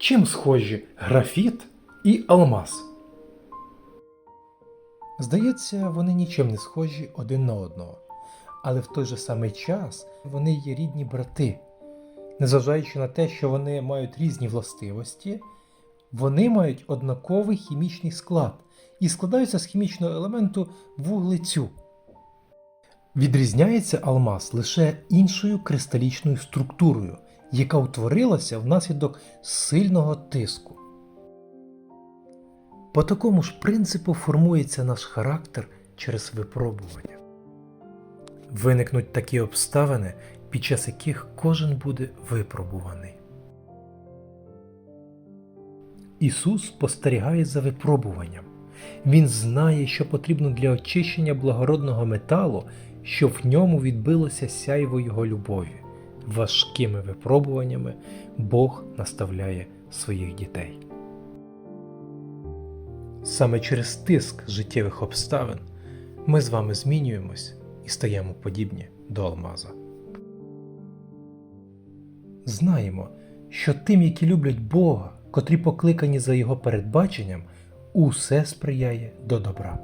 Чим схожі графіт і алмаз? Здається, вони нічим не схожі один на одного. Але в той же самий час вони є рідні брати. Незважаючи на те, що вони мають різні властивості, вони мають однаковий хімічний склад і складаються з хімічного елементу вуглецю. Відрізняється алмаз лише іншою кристалічною структурою, яка утворилася внаслідок сильного тиску. По такому ж принципу формується наш характер через випробування. Виникнуть такі обставини, під час яких кожен буде випробуваний. Ісус спостерігає за випробуванням. Він знає, що потрібно для очищення благородного металу, щоб в ньому відбилося сяйво Його любові. Важкими випробуваннями Бог наставляє своїх дітей. Саме через тиск життєвих обставин ми з вами змінюємось і стаємо подібні до алмаза. Знаємо, що тим, які люблять Бога, котрі покликані за Його передбаченням, усе сприяє до добра.